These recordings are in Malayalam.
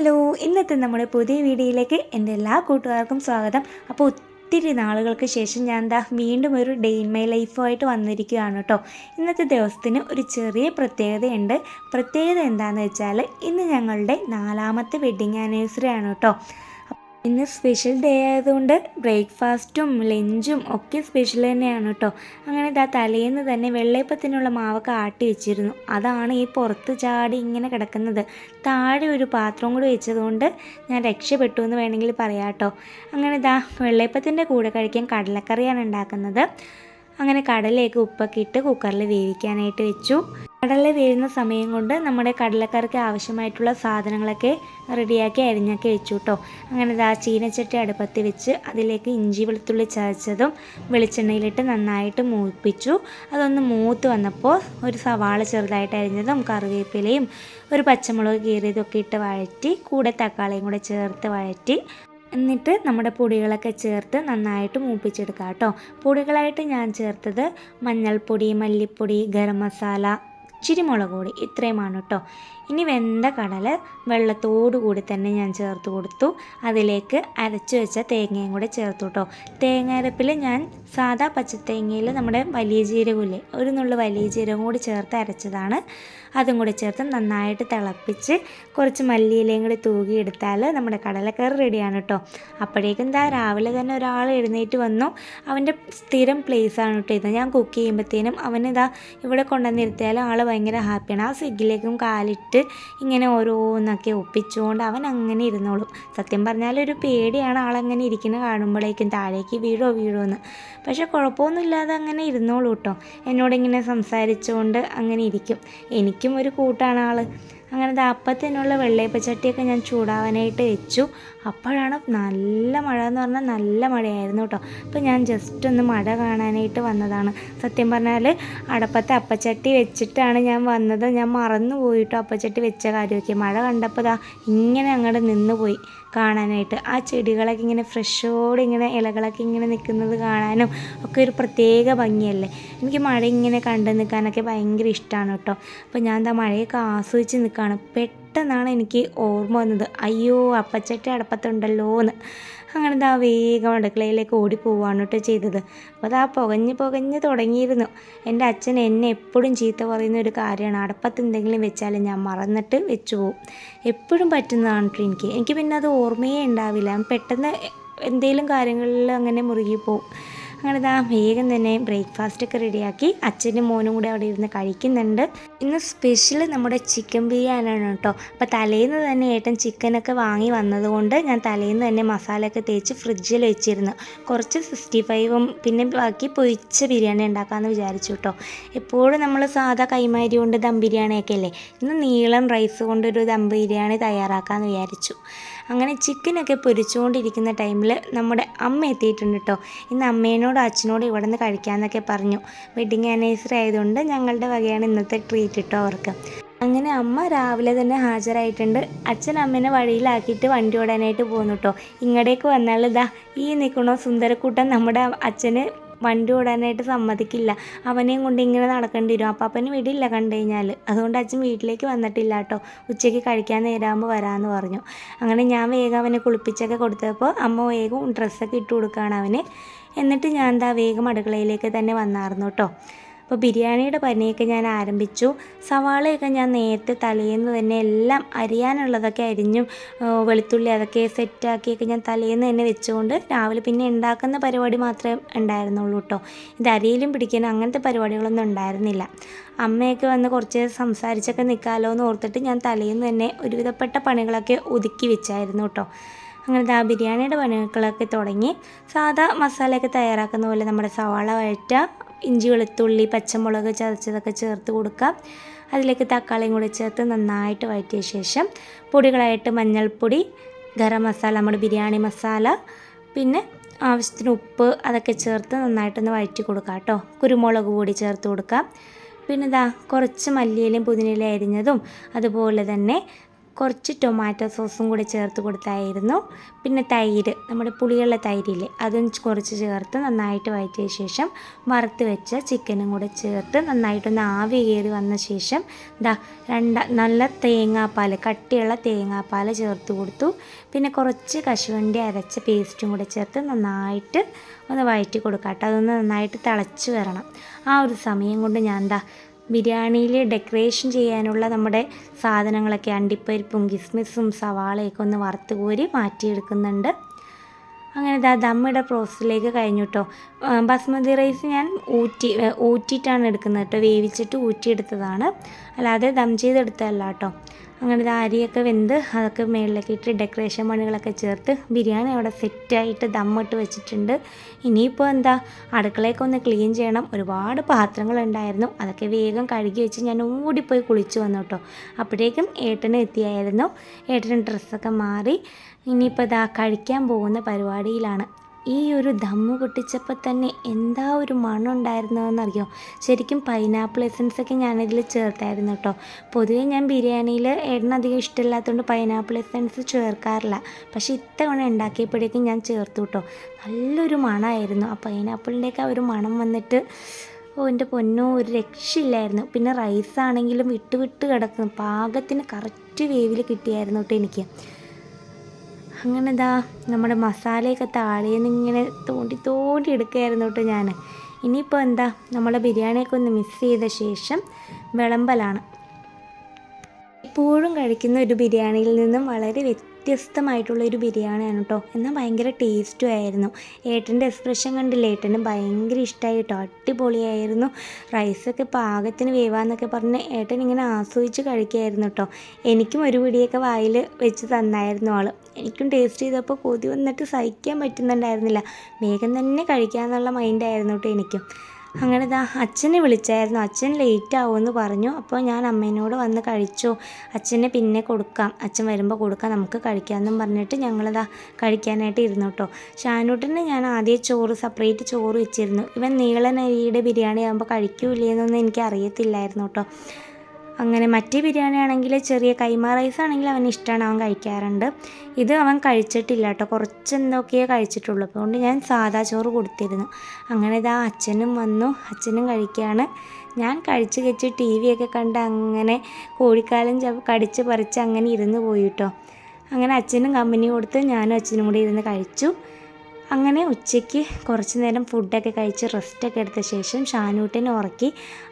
ഹലോ ഇന്നത്തെ നമ്മുടെ പുതിയ വീഡിയോയിലേക്ക് എന്റെ എല്ലാ കൂട്ടുകാർക്കും സ്വാഗതം. അപ്പോൾ ഒത്തിരി നാളുകൾക്ക് ശേഷം ഞാൻ എന്താ വീണ്ടും ഒരു ഡേ ഇൻ മൈ ലൈഫുമായിട്ട് വന്നിരിക്കുകയാണ് കേട്ടോ. ഇന്നത്തെ ദിവസത്തിന് ഒരു ചെറിയ പ്രത്യേകതയുണ്ട്. പ്രത്യേകത എന്താണെന്ന് വെച്ചാൽ ഇന്ന് ഞങ്ങളുടെ നാലാമത്തെ വെഡ്ഡിങ് ആനിവേഴ്സറി ആണ് കേട്ടോ. ഇന്ന് സ്പെഷ്യൽ ഡേ ആയതുകൊണ്ട് ബ്രേക്ക്ഫാസ്റ്റും ലഞ്ചും ഒക്കെ സ്പെഷ്യൽ തന്നെയാണ് കേട്ടോ. അങ്ങനെ ഇതാ തലേന്ന് തന്നെ വെള്ളയപ്പത്തിനുള്ള മാവൊക്കെ ആട്ടി വെച്ചിരുന്നു. അതാണ് ഈ പുറത്ത് ചാടി ഇങ്ങനെ കിടക്കുന്നത്. താഴെ ഒരു പാത്രം കൂടി വെച്ചതുകൊണ്ട് ഞാൻ രക്ഷപ്പെട്ടു എന്ന് വേണമെങ്കിൽ പറയാം കേട്ടോ. അങ്ങനെ ഇതാ വെള്ളയപ്പത്തിന്റെ കൂടെ കഴിക്കാൻ കടലക്കറിയാണ് ഉണ്ടാക്കുന്നത്. അങ്ങനെ കടലയൊക്കെ ഉപ്പൊക്കെ ഇട്ട് കുക്കറിൽ വേവിക്കാനായിട്ട് വെച്ചു. കടല വീഴുന്ന സമയം കൊണ്ട് നമ്മുടെ കടലക്കറിക്ക് ആവശ്യമായിട്ടുള്ള സാധനങ്ങളൊക്കെ റെഡിയാക്കി അരിഞ്ഞൊക്കെ വെച്ചു കേട്ടോ അങ്ങനെ ആ ചീനച്ചട്ടി അടുപ്പത്ത് വെച്ച് അതിലേക്ക് ഇഞ്ചി വെളുത്തുള്ളി ചതച്ചതും വെളിച്ചെണ്ണയിലിട്ട് നന്നായിട്ട് മൂപ്പിച്ചു. അതൊന്ന് മൂത്ത് വന്നപ്പോൾ ഒരു സവാള ചെറുതായിട്ട് അരിഞ്ഞതും കറിവേപ്പിലയും ഒരു പച്ചമുളക് കീറിയതൊക്കെ ഇട്ട് വഴറ്റി കൂടെ തക്കാളിയും കൂടെ ചേർത്ത് വഴറ്റി എന്നിട്ട് നമ്മുടെ പൊടികളൊക്കെ ചേർത്ത് നന്നായിട്ട് മൂപ്പിച്ചെടുക്കാം കേട്ടോ. പൊടികളായിട്ട് ഞാൻ ചേർത്തത് മഞ്ഞൾപ്പൊടി മല്ലിപ്പൊടി ഗരം മസാല ഇച്ചിരി മുളക് പൊടി ഇത്രയുമാണ് കേട്ടോ. ഇനി വെന്ത കടല വെള്ളത്തോടു കൂടി തന്നെ ഞാൻ ചേർത്ത് കൊടുത്തു. അതിലേക്ക് അരച്ചു വെച്ച തേങ്ങയും കൂടെ ചേർത്തു കേട്ടോ. തേങ്ങ അരപ്പിൽ ഞാൻ സാധാ പച്ചത്തേങ്ങയിൽ നമ്മുടെ വലിയ ജീരകമില്ലേ ഒരു നുള്ളു വലിയ ജീരകം കൂടി ചേർത്ത് അരച്ചതാണ്. അതും കൂടി ചേർത്ത് നന്നായിട്ട് തിളപ്പിച്ച് കുറച്ച് മല്ലിയിലയും കൂടി തൂകിയെടുത്താൽ നമ്മുടെ കടലക്കറി റെഡിയാണ് കേട്ടോ അപ്പോഴേക്കും എന്താ രാവിലെ തന്നെ ഒരാൾ എഴുന്നേറ്റ് വന്നു. അവന്റെ സ്ഥിരം പ്ലേസാണ് കേട്ടോ ഇത്. ഞാൻ കുക്ക് ചെയ്യുമ്പോഴത്തേനും അവനിതാ ഇവിടെ കൊണ്ടുവന്നിരുത്തിയാലും ആൾ ഭയങ്കര ഹാപ്പിയാണ് ആ സ്വിഗ്ഗിലേക്കും കാലിട്ട് ഇങ്ങനെ ഓരോന്നൊക്കെ ഒപ്പിച്ചുകൊണ്ട് അവൻ അങ്ങനെ ഇരുന്നോളും. സത്യം പറഞ്ഞാൽ ഒരു പേടിയാണ് ആളങ്ങനെ ഇരിക്കുന്ന കാണുമ്പോഴേക്കും താഴേക്ക് വീഴോ വീഴോ എന്ന്. പക്ഷേ കുഴപ്പമൊന്നുമില്ലാതെ അങ്ങനെ ഇരുന്നോളൂ കേട്ടോ എന്നോടിങ്ങനെ സംസാരിച്ചുകൊണ്ട് അങ്ങനെ ഇരിക്കും. എനിക്കും ഒരു കൂട്ടാണ് ആൾ അങ്ങനെ ദാപ്പത്തിനുള്ള വെള്ളയപ്പച്ചട്ടിയൊക്കെ ഞാൻ ചൂടാവാനായിട്ട് വെച്ചു. അപ്പോഴാണ് നല്ല മഴ എന്ന് പറഞ്ഞാൽ നല്ല മഴയായിരുന്നു കേട്ടോ. അപ്പോൾ ഞാൻ ജസ്റ്റ് ഒന്ന് മഴ കാണാനായിട്ട് വന്നതാണ്. സത്യം പറഞ്ഞാൽ അടപ്പത്തെ അപ്പച്ചട്ടി വെച്ചിട്ടാണ് ഞാൻ വന്നത്. ഞാൻ മറന്നു പോയിട്ടോ അപ്പച്ചട്ടി വെച്ച കാര്യമൊക്കെ. മഴ കണ്ടപ്പോൾ ദാ ഇങ്ങനെ അങ്ങോട്ട് നിന്ന് പോയി കാണാനായിട്ട്. ആ ചെടികളൊക്കെ ഇങ്ങനെ ഫ്രഷോടെ ഇങ്ങനെ ഇലകളൊക്കെ ഇങ്ങനെ നിൽക്കുന്നത് കാണാനും ഒക്കെ ഒരു പ്രത്യേക ഭംഗിയല്ലേ. എനിക്ക് മഴ ഇങ്ങനെ കണ്ടു നിൽക്കാനൊക്കെ ഭയങ്കര ഇഷ്ടമാണ് കേട്ടോ. അപ്പോൾ ഞാൻ എന്താ മഴയൊക്കെ ആസ്വദിച്ച് നിൽക്കുകയാണ് പെട്ടെന്നാണ് എനിക്ക് ഓർമ്മ വന്നത്. അയ്യോ അപ്പച്ചട്ടി അടപ്പത്തുണ്ടല്ലോ എന്ന് അങ്ങനെ ദാ വേഗം അടുക്കളയിലേക്ക് ഓടി പോവാണ് കേട്ടോ ചെയ്തത്. അപ്പോൾ അതാ പുകഞ്ഞ് പുകഞ്ഞ് തുടങ്ങിയിരുന്നു. എന്റെ അച്ഛൻ എന്നെ എപ്പോഴും ചീത്ത പറയുന്ന ഒരു കാര്യമാണ്. അടപ്പത്ത് എന്തെങ്കിലും വെച്ചാൽ ഞാൻ മറന്നിട്ട് വെച്ചു പോവും. എപ്പോഴും പറ്റുന്നതാണ് കേട്ടോ എനിക്ക്. എനിക്ക് പിന്നെ അത് ഓർമ്മയേ ഉണ്ടാവില്ല. പെട്ടെന്ന് എന്തെങ്കിലും കാര്യങ്ങളിൽ അങ്ങനെ മുറുകി പോവും. അങ്ങനെ ഇതാ വേഗം തന്നെ ബ്രേക്ക്ഫാസ്റ്റ് ഒക്കെ റെഡിയാക്കി അച്ഛനും മോനും കൂടെ അവിടെ ഇരുന്ന് കഴിക്കുന്നുണ്ട്. ഇന്ന് സ്പെഷ്യൽ നമ്മുടെ ചിക്കൻ ബിരിയാണിയാണ് കേട്ടോ. അപ്പോൾ തലേന്ന് തന്നെ ഏട്ടൻ ചിക്കനൊക്കെ വാങ്ങി വന്നതുകൊണ്ട് ഞാൻ തലേന്ന് തന്നെ മസാലയൊക്കെ തേച്ച് ഫ്രിഡ്ജിൽ വെച്ചിരുന്നു. കുറച്ച് സിക്സ്റ്റി ഫൈവും പിന്നെ ബാക്കി പൊരിച്ച ബിരിയാണി ഉണ്ടാക്കാമെന്ന് വിചാരിച്ചു കേട്ടോ. എപ്പോഴും നമ്മൾ സാധാ കൈമാരി കൊണ്ട് ദം ബിരിയാണിയൊക്കെ അല്ലേ? ഇന്ന് നീളം റൈസ് കൊണ്ടൊരു ദം ബിരിയാണി തയ്യാറാക്കാമെന്ന് വിചാരിച്ചു. അങ്ങനെ ചിക്കനൊക്കെ പൊരിച്ചുകൊണ്ടിരിക്കുന്ന ടൈമിൽ നമ്മുടെ അമ്മ എത്തിയിട്ടുണ്ട് കേട്ടോ ഇന്ന് അമ്മേനോടും അച്ഛനോടും ഇവിടെ നിന്ന് കഴിക്കാമെന്നൊക്കെ പറഞ്ഞു. വെഡിങ് ആനിവേഴ്സറി ആയതുകൊണ്ട് ഞങ്ങളുടെ വകയാണ് ഇന്നത്തെ ട്രീറ്റ് കേട്ടോ അവർക്ക്. അങ്ങനെ അമ്മ രാവിലെ തന്നെ ഹാജരായിട്ടുണ്ട്. അച്ഛൻ അമ്മേനെ വഴിയിലാക്കിയിട്ട് വണ്ടി ഓടാനായിട്ട് പോകുന്നു കേട്ടോ ഇങ്ങടേക്ക് വന്നാൽ ഇതാ ഈ നിൽക്കണോ സുന്ദരക്കൂട്ടം നമ്മുടെ അച്ഛന് വണ്ടി ഓടാനായിട്ട് സമ്മതിക്കില്ല. അവനെയും കൊണ്ട് ഇങ്ങനെ നടക്കേണ്ടി വരും. അപ്പാപ്പന് വിടില്ല കണ്ടു കഴിഞ്ഞാൽ അതുകൊണ്ട് അച്ഛൻ വീട്ടിലേക്ക് വന്നിട്ടില്ല കേട്ടോ. ഉച്ചയ്ക്ക് കഴിക്കാൻ നേരാകുമ്പോൾ വരാമെന്ന് പറഞ്ഞു. അങ്ങനെ ഞാൻ വേഗം അവനെ കുളിപ്പിച്ചൊക്കെ കൊടുത്തപ്പോൾ അമ്മ വേഗം ഡ്രസ്സൊക്കെ ഇട്ട് കൊടുക്കുകയാണ് അവന്. എന്നിട്ട് ഞാൻ എന്താ വേഗം അടുക്കളയിലേക്ക് തന്നെ വന്നായിരുന്നു കേട്ടോ. അപ്പോൾ ബിരിയാണിയുടെ പനിയൊക്കെ ഞാൻ ആരംഭിച്ചു. സവാളയൊക്കെ ഞാൻ നേരത്തെ തലേന്ന് തന്നെ എല്ലാം അരിയാനുള്ളതൊക്കെ അരിഞ്ഞും വെളുത്തുള്ളി അതൊക്കെ സെറ്റാക്കിയൊക്കെ ഞാൻ തലേന്ന് തന്നെ വെച്ചുകൊണ്ട് രാവിലെ പിന്നെ ഉണ്ടാക്കുന്ന പരിപാടി മാത്രമേ ഉണ്ടായിരുന്നുള്ളൂ കേട്ടോ. ഇത് അരിയിലും പിടിക്കാൻ അങ്ങനത്തെ പരിപാടികളൊന്നും ഉണ്ടായിരുന്നില്ല. അമ്മയൊക്കെ വന്ന് കുറച്ച് സംസാരിച്ചൊക്കെ നിൽക്കാമല്ലോ എന്ന് ഓർത്തിട്ട് ഞാൻ തലേന്ന് തന്നെ ഒരുവിധപ്പെട്ട പണികളൊക്കെ ഒതുക്കി വെച്ചായിരുന്നു കേട്ടോ. അങ്ങനത്തെ ആ ബിരിയാണിയുടെ പണികളൊക്കെ തുടങ്ങി. സാധാ മസാലയൊക്കെ തയ്യാറാക്കുന്ന പോലെ നമ്മുടെ സവാള വഴറ്റുക ഇഞ്ചി വെളുത്തുള്ളി പച്ചമുളക് ചതച്ചതൊക്കെ ചേർത്ത് കൊടുക്കാം അതിലേക്ക് തക്കാളിയും കൂടി ചേർത്ത് നന്നായിട്ട് വഴറ്റിയ ശേഷം പൊടികളായിട്ട് മഞ്ഞൾപ്പൊടി ഗരം മസാല നമ്മുടെ ബിരിയാണി മസാല പിന്നെ ആവശ്യത്തിന് ഉപ്പ് അതൊക്കെ ചേർത്ത് നന്നായിട്ടൊന്ന് വഴറ്റി കൊടുക്കാം കേട്ടോ. കുരുമുളക് പൊടി ചേർത്ത് കൊടുക്കാം പിന്നെ ഇതാ കുറച്ച് മല്ലിയിലും പുതിനയിലും അരിഞ്ഞതും അതുപോലെ തന്നെ കുറച്ച് ടൊമാറ്റോ സോസും കൂടി ചേർത്ത് കൊടുത്തായിരുന്നു. പിന്നെ തൈര് നമ്മുടെ പുളിയുള്ള തൈരില്ലേ അതും കുറച്ച് ചേർത്ത് നന്നായിട്ട് വഴറ്റിയ ശേഷം വറുത്ത് വെച്ച ചിക്കനും കൂടെ ചേർത്ത് നന്നായിട്ടൊന്ന് ആവി കയറി വന്ന ശേഷം ദാ രണ്ട നല്ല തേങ്ങാപ്പാൽ കട്ടിയുള്ള തേങ്ങാപ്പാൽ ചേർത്ത് കൊടുത്തു. പിന്നെ കുറച്ച് കശുവണ്ടി അരച്ച പേസ്റ്റും കൂടെ ചേർത്ത് നന്നായിട്ട് ഒന്ന് വഴറ്റി കൊടുക്കാം കേട്ടോ അതൊന്ന് നന്നായിട്ട് തിളച്ച് വരണം. ആ ഒരു സമയം കൊണ്ട് ഞാൻ എന്താ ബിരിയാണിയിൽ ഡെക്കറേഷൻ ചെയ്യാനുള്ള നമ്മുടെ സാധനങ്ങളൊക്കെ അണ്ടിപ്പരിപ്പും കിസ്മിസും സവാളയൊക്കെ ഒന്ന് വറുത്ത് കോരി മാറ്റിയെടുക്കുന്നുണ്ട്. അങ്ങനെ ദാ ദമ്മിടെ പ്രോസസ്സിലേക്ക് കഴിഞ്ഞു കേട്ടോ ബസ്മതി റൈസ് ഞാൻ ഊറ്റി ഊറ്റിയിട്ടാണ് എടുക്കുന്നത് കേട്ടോ വേവിച്ചിട്ട് ഊറ്റിയെടുത്തതാണ്. അല്ലാതെ ദം ചെയ്തെടുത്തതല്ല കേട്ടോ അങ്ങനെ ദാ അരിയൊക്കെ വെന്ത് അതൊക്കെ മേളിലൊക്കെ ഇട്ട് ഡെക്കറേഷൻ പണികളൊക്കെ ചേർത്ത് ബിരിയാണി അവിടെ സെറ്റായിട്ട് ദമ്മിട്ട് വെച്ചിട്ടുണ്ട്. ഇനിയിപ്പോൾ എന്താ അടുക്കളയൊക്കെ ഒന്ന് ക്ലീൻ ചെയ്യണം. ഒരുപാട് പാത്രങ്ങളുണ്ടായിരുന്നു. അതൊക്കെ വേഗം കഴുകി വെച്ച് ഞാൻ ഓടിപ്പോയി കുളിച്ചു വന്നു കേട്ടോ അപ്പോഴേക്കും ഏട്ടന് എത്തിയായിരുന്നു. ഏട്ടന് ഡ്രസ്സൊക്കെ മാറി. ഇനിയിപ്പോൾ ഇതാ കഴിക്കാൻ പോകുന്ന പരിപാടിയിലാണ്. ഈ ഒരു ദമ്മ് പൊട്ടിച്ചപ്പോൾ തന്നെ എന്താ ഒരു മണം ഉണ്ടായിരുന്നതെന്നറിയോ? ശരിക്കും പൈനാപ്പിൾ എസൻസ് ഒക്കെ ഞാനിതിൽ ചേർത്തായിരുന്നു കേട്ടോ. പൊതുവേ ഞാൻ ബിരിയാണിയിൽ എണ്ണധികം ഇഷ്ടമില്ലാത്തതുകൊണ്ട് പൈനാപ്പിൾ എസൻസ് ചേർക്കാറില്ല. പക്ഷേ ഇത്തവണ ഉണ്ടാക്കിയപ്പോഴേക്കും ഞാൻ ചേർത്തു കേട്ടോ. നല്ലൊരു മണമായിരുന്നു. ആ പൈനാപ്പിളിന്റെയൊക്കെ ഒരു മണം വന്നിട്ട് ഓ എന്റെ പൊന്നോ ഒരു രക്ഷയില്ലായിരുന്നു. പിന്നെ റൈസാണെങ്കിലും വിട്ട് വിട്ട് കിടക്കും പാകത്തിന് കറക്റ്റ് വേവിൽ കിട്ടിയായിരുന്നു കേട്ടോ എനിക്ക്. അങ്ങനെ ഇതാ നമ്മുടെ മസാലയൊക്കെ താളിയിൽ നിന്ന് ഇങ്ങനെ തോണ്ടി തോണ്ടി എടുക്കുകയായിരുന്നു കേട്ടോ ഞാൻ ഇനിയിപ്പോൾ എന്താ? നമ്മളെ ബിരിയാണിയൊക്കെ ഒന്ന് മിക്സ് ചെയ്ത ശേഷം വിളമ്പലാണ്. എപ്പോഴും കഴിക്കുന്ന ഒരു ബിരിയാണിയിൽ നിന്നും വളരെ വ്യത്യസ്തമായിട്ടുള്ള ഒരു ബിരിയാണിയാണ് കേട്ടോ എന്നാൽ ഭയങ്കര ടേസ്റ്റും ആയിരുന്നു. ഏട്ടന്റെ എക്സ്പ്രഷൻ കണ്ടില്ലേ? ഏട്ടന് ഭയങ്കര ഇഷ്ടമായി കേട്ടോ അടിപൊളിയായിരുന്നു റൈസൊക്കെ പാകത്തിന് വേവാന്നൊക്കെ പറഞ്ഞ് ഏട്ടൻ ഇങ്ങനെ ആസ്വദിച്ച് കഴിക്കുകയായിരുന്നു കേട്ടോ എനിക്കും ഒരു പിടിയൊക്കെ വായിൽ വെച്ച് തന്നായിരുന്നു ആൾ എനിക്കും ടേസ്റ്റ് ചെയ്തപ്പോൾ കൊതി വന്നിട്ട് സഹിക്കാൻ പറ്റുന്നുണ്ടായിരുന്നില്ല. വേഗം തന്നെ കഴിക്കാമെന്നുള്ള മൈൻഡായിരുന്നു കേട്ടോ എനിക്കും. അങ്ങനെ ഇതാ അച്ഛനെ വിളിച്ചായിരുന്നു. അച്ഛൻ ലേറ്റ് ആവുമെന്ന് പറഞ്ഞു. അപ്പോൾ ഞാൻ അമ്മേനോട് വന്ന് കഴിച്ചോ? അച്ഛനെ പിന്നെ കൊടുക്കാം. അച്ഛൻ വരുമ്പോൾ കൊടുക്കാം. നമുക്ക് കഴിക്കാമെന്നും പറഞ്ഞിട്ട് ഞങ്ങളിതാ കഴിക്കാനായിട്ട് ഇരുന്നു കേട്ടോ ഷാനൂട്ടിന് ഞാൻ ആദ്യം ചോറ് സെപ്പറേറ്റ് ചോറ് വെച്ചിരുന്നു. ഇവൻ നീളനരിയുടെ ബിരിയാണി ആകുമ്പോൾ കഴിക്കൂലേന്നൊന്നും എനിക്ക് അറിയത്തില്ലായിരുന്നു കേട്ടോ അങ്ങനെ മറ്റേ ബിരിയാണി ആണെങ്കിൽ ചെറിയ കൈമ റൈസ് ആണെങ്കിൽ അവന് ഇഷ്ടമാണ് അവൻ കഴിക്കാറുണ്ട്. ഇത് അവൻ കഴിച്ചിട്ടില്ല കേട്ടോ. കുറച്ച് എന്തൊക്കെയേ കഴിച്ചിട്ടുള്ളൂ അതുകൊണ്ട് ഞാൻ സാദാ ചോറ് കൊടുത്തിരുന്നു. അങ്ങനെ ഇതാ അച്ഛനും വന്നു. അച്ഛനും കഴിക്കുകയാണ്. ഞാൻ കഴിച്ച് കഴിച്ച് ടി വി ഒക്കെ കണ്ട് അങ്ങനെ കോഴിക്കാലം കടിച്ച് പറിച്ച് അങ്ങനെ ഇരുന്ന് പോയി കേട്ടോ. അങ്ങനെ അച്ഛനും കമ്പനി കൊടുത്ത് ഞാനും അച്ഛനും കൂടി ഇരുന്ന് കഴിച്ചു. അങ്ങനെ ഉച്ചയ്ക്ക് കുറച്ച് നേരം ഫുഡൊക്കെ കഴിച്ച് റെസ്റ്റൊക്കെ എടുത്ത ശേഷം ഷാനൂട്ടിനെ ഉറക്കി.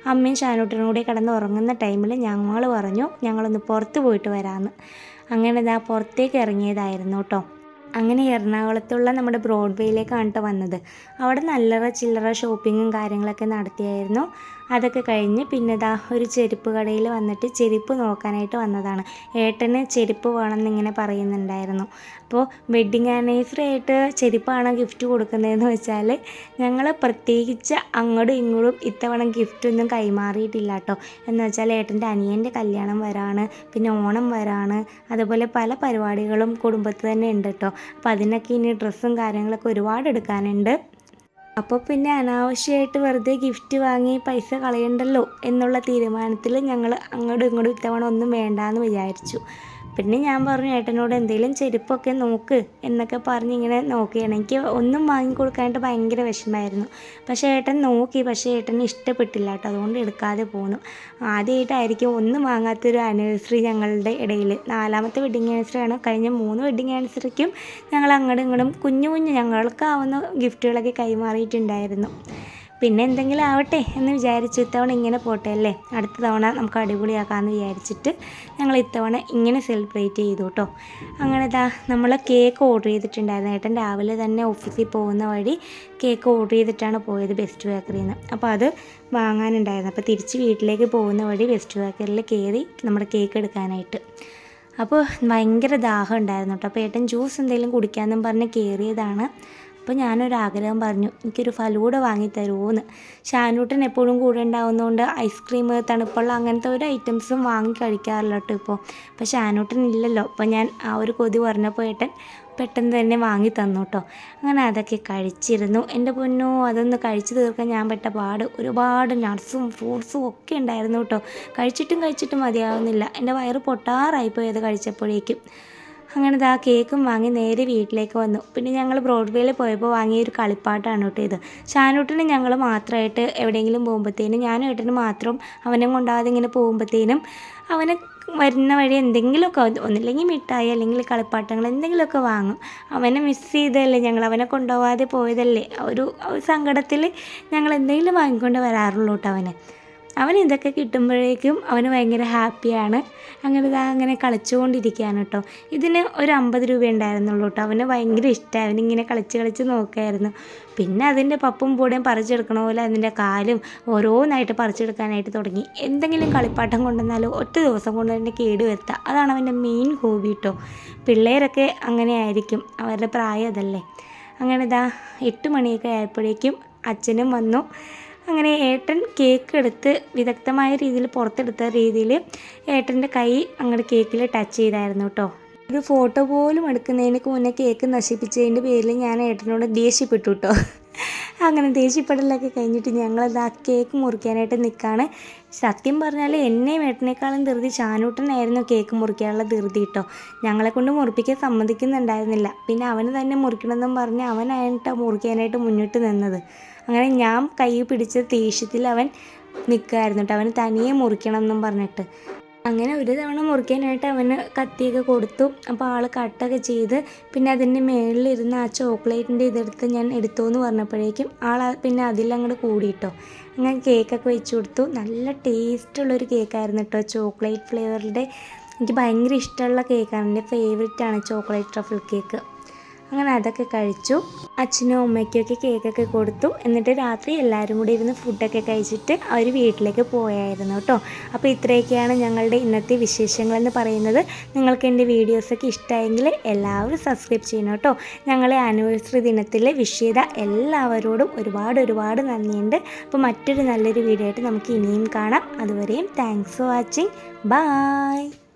അമ്മയും ഷാനൂട്ടിനും കൂടി കിടന്ന് ഉറങ്ങുന്ന ടൈമിൽ ഞങ്ങൾ പറഞ്ഞു ഞങ്ങളൊന്ന് പുറത്ത് പോയിട്ട് വരാമെന്ന് അങ്ങനെ ഇതാ പുറത്തേക്ക് ഇറങ്ങിയതായിരുന്നു കേട്ടോ അങ്ങനെ എറണാകുളത്തുള്ള നമ്മുടെ ബ്രോഡ്വേയിലേക്കാണ് കേട്ടോ വന്നത്. അവിടെ നല്ലറ ചില്ലറ ഷോപ്പിങ്ങും കാര്യങ്ങളൊക്കെ നടത്തിയായിരുന്നു. അതൊക്കെ കഴിഞ്ഞ് പിന്നെ ദാ ഒരു ചെരുപ്പ് കടയിൽ വന്നിട്ട് ചെരുപ്പ് നോക്കാനായിട്ട് വന്നതാണ്. ഏട്ടന് ചെരുപ്പ് വേണമെന്നിങ്ങനെ പറയുന്നുണ്ടായിരുന്നു. അപ്പോൾ വെഡ്ഡിങ് ആനിവേഴ്സറി ആയിട്ട് ചെരുപ്പാണ് ഗിഫ്റ്റ് കൊടുക്കുന്നതെന്ന് വെച്ചാൽ ഞങ്ങൾ പ്രത്യേകിച്ച് അങ്ങോട്ടും ഇങ്ങോട്ടും ഇത്തവണ ഗിഫ്റ്റൊന്നും കൈമാറിയിട്ടില്ല കേട്ടോ. എന്ന് വെച്ചാൽ ഏട്ടന്റെ അനിയന്റെ കല്യാണം വരാണ് പിന്നെ ഓണം വരാണ് അതുപോലെ പല പരിപാടികളും കുടുംബത്തിൽ തന്നെ ഉണ്ട് കേട്ടോ. അപ്പോൾ അതിനൊക്കെ ഇനി ഡ്രസ്സും കാര്യങ്ങളൊക്കെ ഒരുപാട് എടുക്കാനുണ്ട്. അപ്പോൾ പിന്നെ അനാവശ്യമായിട്ട് വെറുതെ ഗിഫ്റ്റ് വാങ്ങി പൈസ കളയണ്ടല്ലോ എന്നുള്ള തീരുമാനത്തിൽ ഞങ്ങൾ അങ്ങോട്ടും ഇങ്ങോട്ടും ഇത്തവണ ഒന്നും വേണ്ടാന്ന് വിചാരിച്ചു. പിന്നെ ഞാൻ പറഞ്ഞു ഏട്ടനോട് എന്തെങ്കിലും ചെരുപ്പൊക്കെ നോക്ക് എന്നൊക്കെ പറഞ്ഞ് ഇങ്ങനെ നോക്കിയാണ്. എനിക്ക് ഒന്നും വാങ്ങിക്കൊടുക്കാനായിട്ട് ഭയങ്കര വിഷമമായിരുന്നു. പക്ഷേ ഏട്ടൻ നോക്കി പക്ഷേ ഏട്ടന് ഇഷ്ടപ്പെട്ടില്ല കേട്ടോ. അതുകൊണ്ട് എടുക്കാതെ പോന്നു. ആദ്യമായിട്ടായിരിക്കും ഒന്നും വാങ്ങാത്തൊരു ആനിവേഴ്സറി ഞങ്ങളുടെ ഇടയിൽ നാലാമത്തെ വെഡിങ് ആനിവേഴ്സറി ആണ്. കഴിഞ്ഞ മൂന്ന് വെഡിങ് ആനിവേഴ്സറിക്കും ഞങ്ങൾ അങ്ങോട്ടും ഇങ്ങോട്ടും കുഞ്ഞു കുഞ്ഞു ഞങ്ങൾക്കാവുന്ന ഗിഫ്റ്റുകളൊക്കെ കൈമാറിയിട്ടുണ്ടായിരുന്നു. പിന്നെ എന്തെങ്കിലും ആവട്ടെ എന്ന് വിചാരിച്ച് ഇത്തവണ ഇങ്ങനെ പോട്ടെ അല്ലേ? അടുത്ത തവണ നമുക്ക് അടിപൊളിയാക്കാമെന്ന് വിചാരിച്ചിട്ട് ഞങ്ങൾ ഇത്തവണ ഇങ്ങനെ സെലിബ്രേറ്റ് ചെയ്തു കേട്ടോ. അങ്ങനെ ഇതാ നമ്മൾ കേക്ക് ഓർഡർ ചെയ്തിട്ടുണ്ടായിരുന്നു. ഏട്ടൻ രാവിലെ തന്നെ ഓഫീസിൽ പോകുന്ന വഴി കേക്ക് ഓർഡർ ചെയ്തിട്ടാണ് പോയത് ബെസ്റ്റ് ബേക്കറിയിൽ നിന്ന് അപ്പോൾ അത് വാങ്ങാനുണ്ടായിരുന്നു. അപ്പോൾ തിരിച്ച് വീട്ടിലേക്ക് പോകുന്ന വഴി ബെസ്റ്റ് ബേക്കറിൽ കയറി നമ്മുടെ കേക്ക് എടുക്കാനായിട്ട്. അപ്പോൾ ഭയങ്കര ദാഹം ഉണ്ടായിരുന്നു കേട്ടോ. അപ്പോൾ ഏട്ടൻ ജ്യൂസ് എന്തെങ്കിലും കുടിക്കാമെന്നും പറഞ്ഞ് കയറിയതാണ്. അപ്പോൾ ഞാനൊരാഗ്രഹം പറഞ്ഞു എനിക്കൊരു ഫലൂഡ വാങ്ങി ഷാനൂട്ടൻ എപ്പോഴും കൂടെ ഉണ്ടാവുന്നതുകൊണ്ട് ഐസ്ക്രീം തണുപ്പുള്ള അങ്ങനത്തെ ഒരു ഐറ്റംസും വാങ്ങി കഴിക്കാറില്ല കേട്ടോ ഇപ്പോൾ അപ്പോൾ ഷാനൂട്ടൻ ഇല്ലല്ലോ അപ്പോൾ ഞാൻ ആ ഒരു കൊതി പറഞ്ഞപ്പോൾ ഏട്ടൻ പെട്ടെന്ന് തന്നെ വാങ്ങി തന്നു കേട്ടോ അങ്ങനെ അതൊക്കെ കഴിച്ചിരുന്നു. എന്റെ പൊന്നോ അതൊന്ന് കഴിച്ചു തീർക്കാൻ ഞാൻ പെട്ട പാട് ഒരുപാട് നട്ട്സും ഫ്രൂട്ട്സും ഒക്കെ ഉണ്ടായിരുന്നു കേട്ടോ കഴിച്ചിട്ടും കഴിച്ചിട്ടും മതിയാവുന്നില്ല. എന്റെ വയറ് പൊട്ടാറായിപ്പോയി അത് കഴിച്ചപ്പോഴേക്കും. അങ്ങനെ ഇതാ കേക്കും വാങ്ങി നേരെ വീട്ടിലേക്ക് വന്നു. പിന്നെ ഞങ്ങൾ ബ്രോഡ്വേയിൽ പോയപ്പോൾ വാങ്ങിയ ഒരു കളിപ്പാട്ടാണ് കേട്ടോ ഇത്. ഷാനൂട്ടിന് ഞങ്ങൾ മാത്രമായിട്ട് എവിടെയെങ്കിലും പോകുമ്പോഴത്തേനും ഞാനും ഏട്ടന് മാത്രം അവനെ കൊണ്ടാതെ ഇങ്ങനെ പോകുമ്പോഴത്തേനും അവന് വരുന്ന വഴി എന്തെങ്കിലുമൊക്കെ ഒന്നില്ലെങ്കിൽ മിഠായി അല്ലെങ്കിൽ കളിപ്പാട്ടങ്ങൾ എന്തെങ്കിലുമൊക്കെ വാങ്ങും. അവനെ മിസ് ചെയ്തതല്ലേ ഞങ്ങൾ അവനെ കൊണ്ടുപോകാതെ പോയതല്ലേ? ഒരു സങ്കടത്തിൽ ഞങ്ങൾ എന്തെങ്കിലും വാങ്ങിക്കൊണ്ട് വരാറുള്ളൂ കേട്ടോ അവനെ. അവൻ ഇതൊക്കെ കിട്ടുമ്പോഴേക്കും അവന് ഭയങ്കര ഹാപ്പിയാണ്. അങ്ങനെ ഇതാ അങ്ങനെ കളിച്ചുകൊണ്ടിരിക്കുകയാണ് കേട്ടോ. ഇതിന് ഒരു അമ്പത് രൂപ ഉണ്ടായിരുന്നുള്ളൂ കേട്ടോ. അവന് ഭയങ്കര ഇഷ്ടമായി അവനിങ്ങനെ കളിച്ച് കളിച്ച് നോക്കുമായിരുന്നു പിന്നെ അതിന്റെ പപ്പും പൂടെയും പറിച്ചെടുക്കണ പോലെ അതിന്റെ കാലും ഓരോന്നായിട്ട് പറിച്ചെടുക്കാനായിട്ട് തുടങ്ങി. എന്തെങ്കിലും കളിപ്പാട്ടം കൊണ്ടുവന്നാലും ഒറ്റ ദിവസം കൊണ്ട് തന്നെ കേട് വരുത്തുക അതാണ് അവന്റെ മെയിൻ ഹോബി കേട്ടോ. പിള്ളേരൊക്കെ അങ്ങനെ ആയിരിക്കും. അവരുടെ പ്രായം അതല്ലേ. അങ്ങനെ ഇതാ എട്ട് മണിയൊക്കെ ആയപ്പോഴേക്കും അച്ഛനും വന്നു. അങ്ങനെ ഏട്ടൻ കേക്ക് എടുത്ത് വിദഗ്ധമായ രീതിയിൽ പുറത്തെടുത്ത രീതിയിൽ ഏട്ടന്റെ കൈ അങ്ങോട്ട് കേക്കിൽ ടച്ച് ചെയ്തായിരുന്നു കേട്ടോ ഒരു ഫോട്ടോ പോലും എടുക്കുന്നതിന് മുന്നേ കേക്ക് നശിപ്പിച്ചതിന്റെ പേരിൽ ഞാൻ ഏട്ടനോട് ദേഷ്യപ്പെട്ടു കേട്ടോ അങ്ങനെ ദേഷ്യപ്പെടലൊക്കെ കഴിഞ്ഞിട്ട് ഞങ്ങളത് ആ കേക്ക് മുറിക്കാനായിട്ട് നിൽക്കുകയാണ് സത്യം പറഞ്ഞാൽ എന്നെയും ഏട്ടനേക്കാളും ധൃതി ചാനൂട്ടനായിരുന്നു കേക്ക് മുറിക്കാനുള്ള ധൃതി കേട്ടോ ഞങ്ങളെ കൊണ്ട് മുറിപ്പിക്കാൻ സമ്മതിക്കുന്നുണ്ടായിരുന്നില്ല. പിന്നെ അവന് തന്നെ മുറിക്കണമെന്നും പറഞ്ഞ് അവനായിട്ടാണ് മുറിക്കാനായിട്ട് മുന്നിട്ട് നിന്നത്. അങ്ങനെ ഞാൻ കൈ പിടിച്ച ദേഷ്യത്തിൽ അവൻ നിൽക്കുമായിരുന്നു കേട്ടോ. അവന് തനിയെ മുറിക്കണം എന്നും പറഞ്ഞിട്ട്. അങ്ങനെ ഒരു തവണ മുറിക്കാനായിട്ട് അവന് കത്തിയൊക്കെ കൊടുത്തു. അപ്പോൾ ആൾ കട്ടൊക്കെ ചെയ്ത് പിന്നെ അതിന്റെ മേളിലിരുന്ന് ആ ചോക്ലേറ്റിന്റെ ഇതെടുത്ത് ഞാൻ എടുത്തു എന്ന് പറഞ്ഞപ്പോഴേക്കും ആൾ പിന്നെ അതിലങ്ങോട്ട് കൂടിയിട്ടോ. അങ്ങനെ കേക്കൊക്കെ വെച്ചു കൊടുത്തു. നല്ല ടേസ്റ്റുള്ളൊരു കേക്കായിരുന്നു കേട്ടോ ചോക്ലേറ്റ് ഫ്ലേവറിന്റെ. എനിക്ക് ഭയങ്കര ഇഷ്ടമുള്ള കേക്കാണ്. എന്റെ ഫേവറേറ്റ് ആണ് ചോക്ലേറ്റ് ട്രഫിൾ കേക്ക്. അങ്ങനെ അതൊക്കെ കഴിച്ചു. അച്ഛനും അമ്മയ്ക്കൊക്കെ കേക്കൊക്കെ കൊടുത്തു. എന്നിട്ട് രാത്രി എല്ലാവരും കൂടി ഇരുന്ന് ഫുഡൊക്കെ കഴിച്ചിട്ട് അവർ വീട്ടിലേക്ക് പോയായിരുന്നു കേട്ടോ. അപ്പോൾ ഇത്രയൊക്കെയാണ് ഞങ്ങളുടെ ഇന്നത്തെ വിശേഷങ്ങളെന്ന് പറയുന്നത്. നിങ്ങൾക്ക് എന്റെ വീഡിയോസൊക്കെ ഇഷ്ടമായെങ്കിൽ എല്ലാവരും സബ്സ്ക്രൈബ് ചെയ്യണം കേട്ടോ. ഞങ്ങളെ ആനിവേഴ്സറി ദിനത്തിൽ വിഷ് ചെയ്ത എല്ലാവരോടും ഒരുപാട് ഒരുപാട് നന്ദിയുണ്ട്. അപ്പോൾ മറ്റൊരു നല്ലൊരു വീഡിയോ ആയിട്ട് നമുക്ക് ഇനിയും കാണാം. അതുവരെയും താങ്ക്സ് ഫോർ വാച്ചിങ് ബായ്